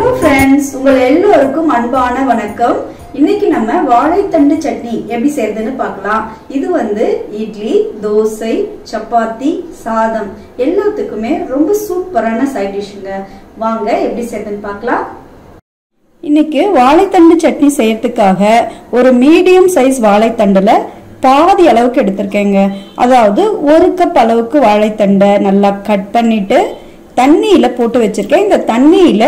Hello friends உங்கள் எல்லோருக்கும் அன்பான வணக்கம். இன்னைக்கு நம்ம வாழைத்தண்டு சட்னி எப்படி செய்யறதுன்னு பார்க்கலாம். இது வந்து இட்லி தோசை சப்பாத்தி சாதம் எல்லாத்துக்குமே ரொம்ப சூப்பரான சைட் டிஷ்ஷுங்க வாங்க எப்படி செய்யறதுன்னு பார்க்கலாம். இன்னைக்கு வாழைத்தண்டு சட்னி செய்யறதுக்காக ஒரு மீடியம் சைஸ் வாழைத்தண்டுல பாதி அளவுக்கு எடுத்திருக்கேங்க. அதாவது ஒரு கப் அளவுக்கு வாழைத்தண்டை நல்லா கட் பண்ணிட்டு தண்ணியில போட்டு வச்சிருக்கேன். இந்த தண்ணியில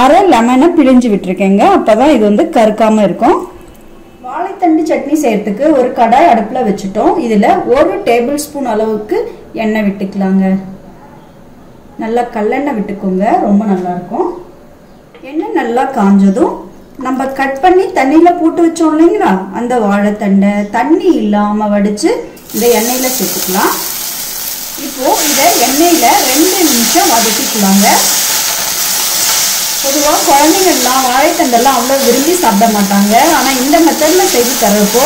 அரை லெமனை பிழிஞ்சு விட்டுருக்கேங்க. அப்பதான் இது வந்து கருக்காம இருக்கும். வாழைத்தண்டு சட்னி செய்யறதுக்கு ஒரு கடாய் அடுப்புல வச்சுட்டோம். இதுல ஒரு டேபிள் ஸ்பூன் அளவுக்கு எண்ணெய் விட்டுக்கலாங்க. நல்லா கல்லெண்ணெய் விட்டுக்கோங்க. ரொம்ப நல்லா இருக்கும். எண்ணெய் நல்லா காஞ்சதும் நம்ம கட் பண்ணி தண்ணியில போட்டு வச்சோம் இல்லைங்களா? அந்த வாழைத்தண்டை தண்ணி இல்லாம வடிச்சு இந்த எண்ணெயில சேர்த்துக்கலாம். இப்போ இதை எண்ணெயில ரெண்டு நிமிஷம் வதக்கிக்கலாங்க. பொதுவாக குழந்தைங்கள்லாம் வாழைத்தண்டெல்லாம் அவ்வளோ விரும்பி சாப்பிட மாட்டாங்க. ஆனால் இந்த மெத்தடில் செய்து தர்றப்போ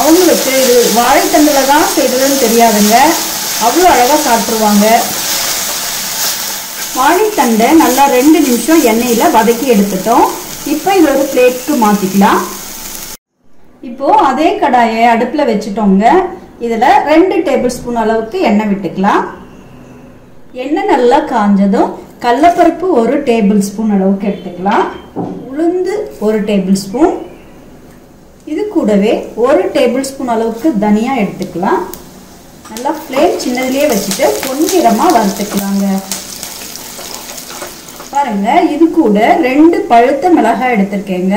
அவங்களுக்கு இது வாழைத்தண்டில் தான் செய்கிறதுன்னு தெரியாதுங்க. அவ்வளோ அழகாக சாப்பிட்ருவாங்க வாழைத்தண்டை நல்லா ரெண்டு நிமிஷம் எண்ணெயில் வதக்கி எடுத்துட்டோம். இப்போ இது ஒரு பிளேட்க்கு மாற்றிக்கலாம் இப்போது அதே கடாயை அடுப்பில் வச்சுட்டோங்க. இதில் ரெண்டு டேபிள் ஸ்பூன் அளவுக்கு எண்ணெய் விட்டுக்கலாம். எண்ணெய் நல்லா காஞ்சதும் கடலப்பருப்பு ஒரு டேபிள் ஸ்பூன் அளவுக்கு எடுத்துக்கலாம். உளுந்து ஒரு டேபிள் ஸ்பூன். இது கூடவே ஒரு டேபிள் ஸ்பூன் அளவுக்கு தனியா எடுத்துக்கலாம். நல்லா ஃப்ளேம் சின்னதுலேயே வச்சுட்டு பொன்னிறமாக வறுத்துக்கலாங்க. பாருங்க இது கூட ரெண்டு பழுத்த மிளகாய் எடுத்திருக்கேங்க.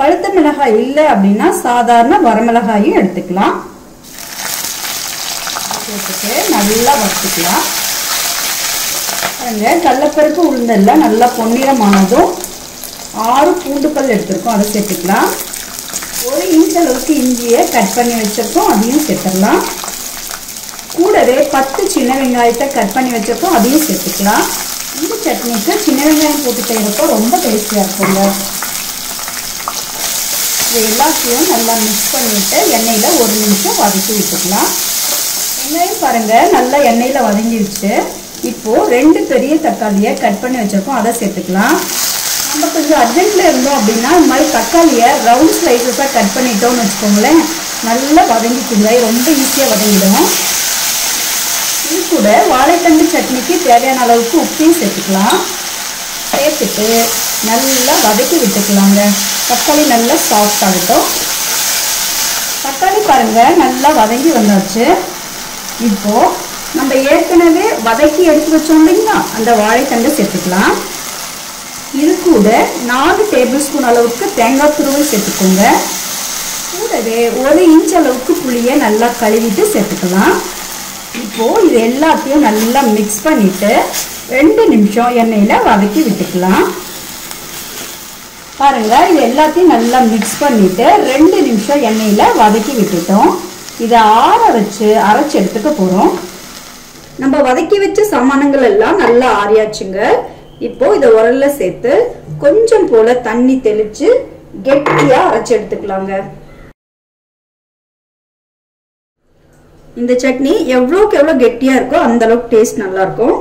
பழுத்த மிளகாய் இல்லை அப்படின்னா சாதாரண வரமிளகாயும் எடுத்துக்கலாம். நல்லா வறுத்துக்கலாம். பாருங்க கடலப்பருப்பு உளுந்தெல்லாம் நல்லா பொன்னிறமானதும் ஆறு பூண்டுக்கல் எடுத்துருக்கோம் அதை சேர்த்துக்கலாம். ஒரு இன்ச் அளவுக்கு இஞ்சியை கட் பண்ணி வச்சிருக்கோம் அதையும் சேர்த்துடலாம். கூடவே பத்து சின்ன வெங்காயத்தை கட் பண்ணி வச்சிருக்கோம் அதையும் சேர்த்துக்கலாம். இந்த சட்னிக்கு சின்ன வெங்காயம் போட்டு செய்கிறப்போ ரொம்ப டேஸ்டியாக இருக்குங்க. இது எல்லாத்தையும் நல்லா மிக்ஸ் பண்ணிவிட்டு எண்ணெயில் ஒரு நிமிஷம் வதக்கி விட்டுக்கலாம். வெங்காயம் பாருங்கள் நல்லா எண்ணெயில் வதங்கிடுச்சு இப்போது ரெண்டு பெரிய தக்காளியை கட் பண்ணி வச்சுருக்கோம். அதை சேர்த்துக்கலாம். நம்ம கொஞ்சம் அர்ஜென்ட்டில் இருந்தோம் அப்படின்னா இந்த மாதிரி தக்காளியை ரவுண்ட் ஸ்லைசஸாக கட் பண்ணிட்டோம்னு வச்சுக்கோங்களேன். நல்லா வதங்கிக்குங்க. ரொம்ப ஈஸியாக வதங்கிடும். இது கூட வாழைத்தண்டு சட்னிக்கு தேவையான அளவுக்கு உப்பையும் சேர்த்துக்கலாம். சேர்த்துட்டு நல்லா வதக்கி விட்டுக்கலாங்க. தக்காளி நல்லா சாஃப்ட் ஆகட்டும். தக்காளி பாருங்கள் நல்லா வதங்கி வந்தாச்சு. இப்போ நம்ம ஏற்கனவே வதக்கி எடுத்து வச்சோம் இல்லைங்களா? அந்த வாழைத்தண்டை சேர்த்துக்கலாம். இது கூட நாலு டேபிள் ஸ்பூன் அளவுக்கு தேங்காய் துருவல் சேர்த்துக்கோங்க. கூடவே ஒரு இன்ச் அளவுக்கு புளியை நல்லா கழுவிட்டு சேர்த்துக்கலாம். இப்போது இது எல்லாத்தையும் நல்லா மிக்ஸ் பண்ணிவிட்டு ரெண்டு நிமிஷம் எண்ணெயில் வதக்கி விட்டுக்கலாம். பாருங்கள் இது எல்லாத்தையும் நல்லா மிக்ஸ் பண்ணிவிட்டு ரெண்டு நிமிஷம் எண்ணெயில் வதக்கி விட்டுட்டோம். இதை ஆற வச்சு அரைச்சி எடுத்துக்க போகிறோம் நம்ம வதக்கி வச்ச சாமானங்கள் எல்லாம் நல்லா ஆறியாச்சுங்க. இப்போ இதை உரல்ல சேர்த்து கொஞ்சம் போல தண்ணி தெளிச்சு கெட்டியா அரைச்சு எடுத்துக்கலாங்க. இந்த சட்னி எவ்வளோக்கு எவ்வளோ கெட்டியா இருக்கோ அந்த அளவுக்கு டேஸ்ட் நல்லா இருக்கும்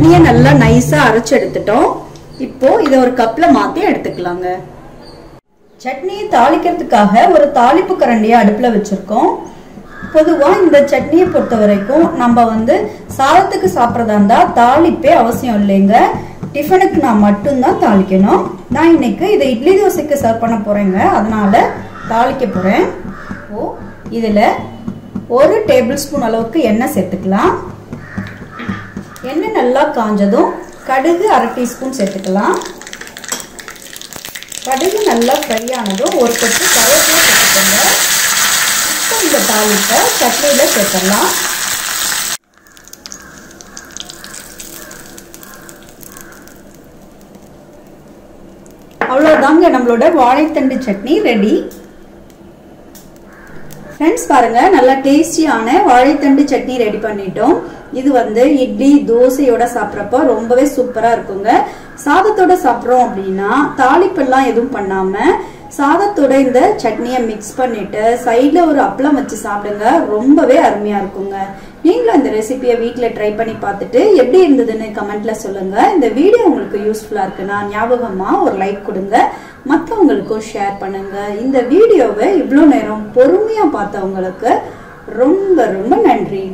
சட்னியை நல்லா நைஸாக அரைச்சு எடுத்துட்டோம். இப்போ இதை ஒரு கப்பில் மாற்றி எடுத்துக்கலாங்க. சட்னியை தாளிக்கிறதுக்காக ஒரு தாளிப்பு கரண்டியை அடுப்பில் வச்சுருக்கோம். பொதுவாக இந்த சட்னியை பொறுத்த வரைக்கும் நம்ம வந்து சாதத்துக்கு சாப்பிட்றதா இருந்தால் தாளிப்பே அவசியம் இல்லைங்க. டிஃபனுக்கு நான் மட்டும்தான் தாளிக்கணும். நான் இன்னைக்கு இதை இட்லி தோசைக்கு சர்வ் பண்ண போகிறேங்க அதனால தாளிக்க போகிறேன் ஓ இதில் ஒரு டேபிள் ஸ்பூன் அளவுக்கு எண்ணெய் சேர்த்துக்கலாம். எண்ணெய் நல்லா காஞ்சதும் கடுகு அரை டீஸ்பூன் சேர்த்துக்கலாம். கடுகு நல்லா ஃப்ரை ஆனதும் ஒரு கொத்து கருவேப்பிலை சேர்த்துக்கோங்க. இப்போ இந்த தாளிப்பை சட்னியில் சேர்த்துடலாம். அவ்வளோதாங்க நம்மளோட வாழைத்தண்டு சட்னி ரெடி ஃப்ரெண்ட்ஸ் பாருங்கள் நல்லா டேஸ்டியான வாழைத்தண்டு சட்னி ரெடி பண்ணிட்டோம். இது வந்து இட்லி தோசையோட சாப்பிட்றப்போ ரொம்பவே சூப்பராக இருக்குங்க. சாதத்தோட சாப்பிட்றோம் அப்படின்னா தாளிப்பெல்லாம் எதுவும் பண்ணாமல் சாதத்தோட இந்த சட்னியை மிக்ஸ் பண்ணிட்டு சைடில் ஒரு அப்பளம் வச்சு சாப்பிடுங்க ரொம்பவே அருமையாக இருக்குங்க. நீங்களும் இந்த ரெசிபியை வீட்டில் ட்ரை பண்ணி பார்த்துட்டு எப்படி இருந்ததுன்னு கமெண்ட்ல சொல்லுங்கள் இந்த வீடியோ உங்களுக்கு யூஸ்ஃபுல்லாக இருக்குன்னா ஞாபகமாக ஒரு லைக் கொடுங்க. மற்றவங்களுக்கும் ஷேர் பண்ணுங்க. இந்த வீடியோவை இவ்வளோ நேரம் பொறுமையா பார்த்தவங்களுக்கு ரொம்ப ரொம்ப நன்றி.